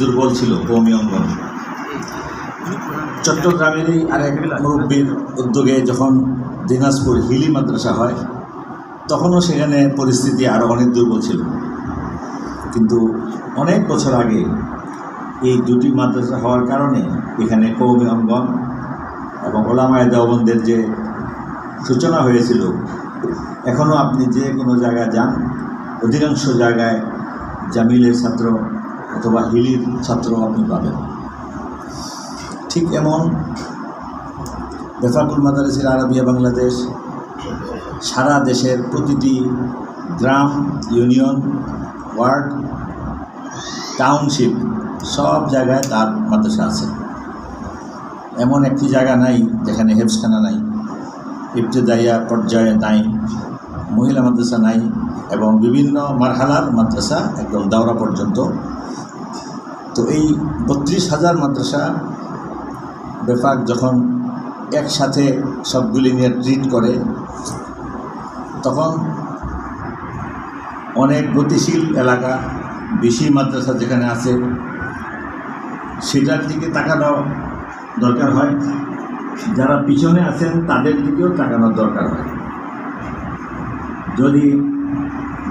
দুর্বল ছিল কৌমি অঙ্গন চট্টগ্রামেরই আরেক মুরব্বীর উদ্যোগে যখন দিনাজপুর হিলি মাদ্রাসা হয়, তখনও সেখানে পরিস্থিতি আরও অনেক দুর্বল ছিল। কিন্তু অনেক বছর আগে এই দুটি মাদ্রাসা হওয়ার কারণে এখানে কৌমি অঙ্গন এবং ওলামায় দেওবন্দের যে সূচনা হয়েছিল, এখনও আপনি যে কোনো জায়গায় যান, অধিকাংশ জায়গায় জামিলের ছাত্র অথবা হিলির ছাত্র আপনি পাবেন। ঠিক এমন বেফাকুল মাদারিসির আরবিয়া বাংলাদেশ, সারা দেশের প্রতিটি গ্রাম, ইউনিয়ন, ওয়ার্ড, টাউনশিপ সব জায়গায় তার মাদ্রাসা আছে। এমন একটি জায়গা নাই, যেখানে হেফসখানা নাই, ইবতদাইয়া পর্যায়ে নাই, মহিলা মাদ্রাসা নাই এবং বিভিন্ন মারহালার মাদ্রাসা একদম দাওরা পর্যন্ত তো এই বত্রিশ হাজার মাদ্রাসা বেফাক যখন একসাথে সবগুলি নিয়ে ট্রিট করে, তখন অনেক গতিশীল এলাকা, বেশি মাদ্রাসা যেখানে আছে, সেটার দিকে তাকানো দরকার হয়। যারা পিছনে আছেন, তাদের দিকেও তাকানোর দরকার হয়। যদি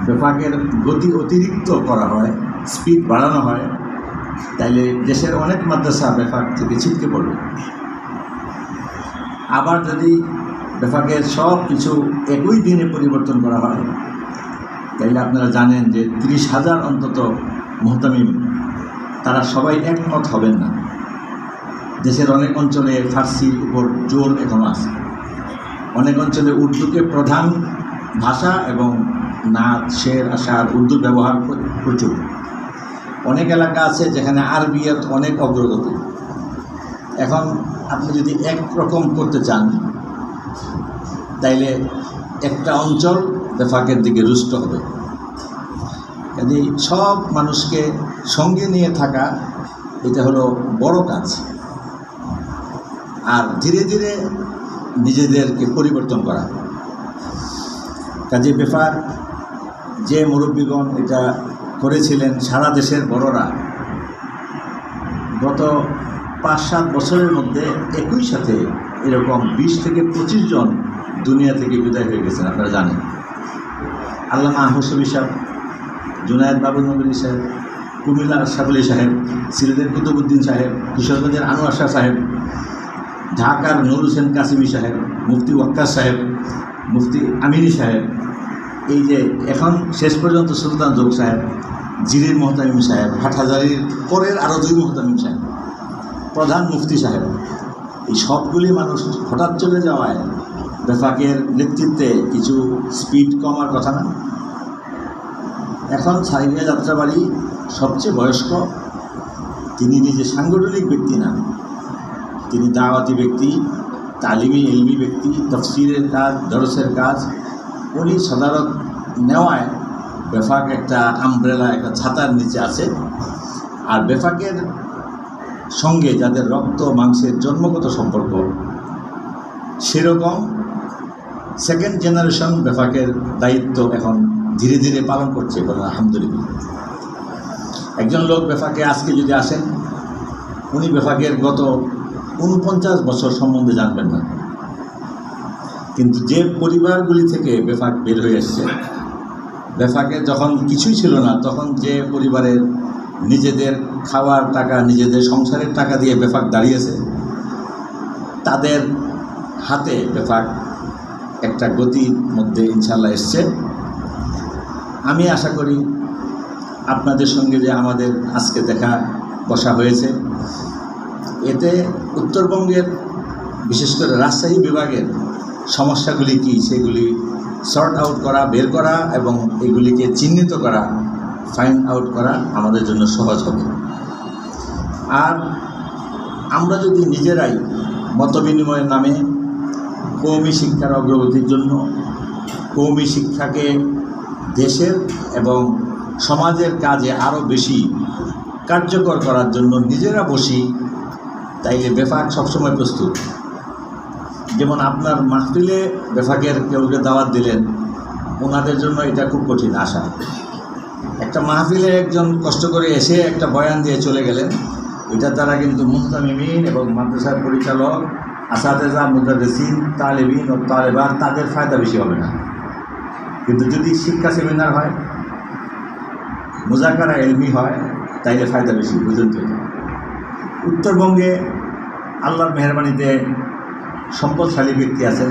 বেফাকের গতি অতিরিক্ত করা হয় স্পিড বাড়ানো হয় তাইলে দেশের অনেক মাদ্রাসা বেফাক থেকে ছিটকে পড়বে। আবার যদি বেফাকের সব কিছু একই দিনে পরিবর্তন করা হয়, তাইলে আপনারা জানেন যে তিরিশ হাজার অন্তত মোহতামিম, তারা সবাই একমত হবেন না। দেশের অনেক অঞ্চলে ফার্সির উপর জোর এখনও আছে। অনেক অঞ্চলে উর্দুকে প্রধান ভাষা এবং নাচ শের, আশার উর্দু ব্যবহার প্রচুর। অনেক এলাকা আছে যেখানে আরবিয়াত অনেক অগ্রগতি। এখন আপনি যদি একরকম করতে চান, তাইলে একটা অঞ্চল বেফাকের দিকে রুষ্ট হবে। কাজেই সব মানুষকে সঙ্গে নিয়ে থাকা, এটা হলো বড় কাজ। আর ধীরে ধীরে নিজেদেরকে পরিবর্তন করা। কাজে বেফার যে মুরব্বীগণ এটা করেছিলেন সারা দেশের বড়রা। গত পাঁচ সাত বছরের মধ্যে একই সাথে এরকম বিশ থেকে পঁচিশ জন দুনিয়া থেকে বিদায় হয়ে গেছেন, আপনারা জানেন। আল্লামা হোসেবি সাহেব, জুনায়দ বাবুল নবী সাহেব, কুমিল্লা আলী সাহেব, সিলেটের কুতুবুদ্দিন সাহেব, কিশোরগঞ্জের আনোয়ার শাহ সাহেব, ঢাকার নুর হোসেন কাসিমি সাহেব, মুফতি ওয়াক্কার সাহেব, মুফতি আমিনী সাহেব এই যে এখন শেষ পর্যন্ত সুলতান যোগ সাহেব, জিরির মোহতামিম সাহেব, হাটহাজারির পরের আরও দুই মোহতামিম সাহেব, প্রধান মুফতি সাহেব, এই সবগুলি মানুষ হঠাৎ চলে যাওয়ায় বেফাকের নেতৃত্বে কিছু স্পিড কমার কথা না। এখন সাইনিয়া যাত্রাবাড়ি সবচেয়ে বয়স্ক, তিনি নিজে সাংগঠনিক ব্যক্তি না, তিনি দাওয়াতি ব্যক্তি তালিমি এলমি ব্যক্তি তফসিরের কাজ, দরসের কাজ উনি সদারত নেওয়ায় বেফাক একটা আমব্রেলা একটা ছাতার নিচে আছে। আর বেফাকের সঙ্গে যাদের রক্ত, মাংসের জন্মগত সম্পর্ক সেরকম সেকেন্ড জেনারেশন বেফাকের দায়িত্ব এখন ধীরে ধীরে পালন করছে বলেন আলহামদুলিল্লাহ। একজন লোক বেফাকে আজকে যদি আসেন, উনি বেফাকের গত উনপঞ্চাশ বছর সম্বন্ধে জানবেন না। কিন্তু যে পরিবারগুলি থেকে বেফাক বের হয়ে এসছে, বেফাকে যখন কিছুই ছিল না, তখন যে পরিবারের নিজেদের খাওয়ার টাকা, নিজেদের সংসারের টাকা দিয়ে বেফাক দাঁড়িয়েছে, তাদের হাতে বেফাক একটা গতির মধ্যে ইনশাল্লাহ এসছে। আমি আশা করি আপনাদের সঙ্গে যে আমাদের আজকে দেখা বসা হয়েছে, এতে উত্তরবঙ্গের, বিশেষ করে রাজশাহী বিভাগের সমস্যাগুলি কী সেগুলি সর্ট আউট করা, বের করা এবং এগুলিকে চিহ্নিত করা ফাইন্ড আউট করা আমাদের জন্য সহজ হবে। আর আমরা যদি নিজেরাই মতবিনিময়ের নামে কৌমি শিক্ষার অগ্রগতির জন্য কৌমি শিক্ষাকে দেশের এবং সমাজের কাজে আরও বেশি কার্যকর করার জন্য নিজেরা বসি, তাইলে বেফাক সবসময় প্রস্তুত। যেমন আপনার মাহফিলে বেফাকের কেউকে দাওয়াত দিলেন, ওনাদের জন্য এটা খুব কঠিন আশা। একটা মাহফিলে একজন কষ্ট করে এসে একটা বয়ান দিয়ে চলে গেলেন এটার দ্বারা কিন্তু মুহতামিমিন এবং মাদ্রাসার পরিচালক, আসাদেজা মুদারিসিন তালেবিন ও তালেবান, তাদের ফায়দা বেশি হবে না। কিন্তু যদি শিক্ষা সেমিনার হয়, মুজাকারা এলমি হয়, তাইলে ফায়দা বেশি, বুঝুন তো উত্তরবঙ্গে আল্লাহর মেহরবানিতে সম্পদশালী ব্যক্তি আছেন।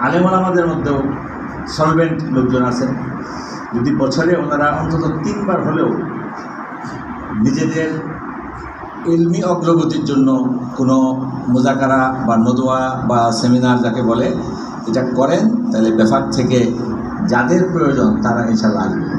আলেমন আমাদের মধ্যেও সলভেন্ট লোকজন আছেন। যদি বছরে ওনারা অন্তত তিনবার হলেও নিজেদের ইলমি অগ্রগতির জন্য কোনো মোজাকারা বা নদোয়া বা সেমিনার যাকে বলে, এটা করেন, তাহলে বেফাক থেকে যাদের প্রয়োজন তারা ইনশাল্লাহ আসবে।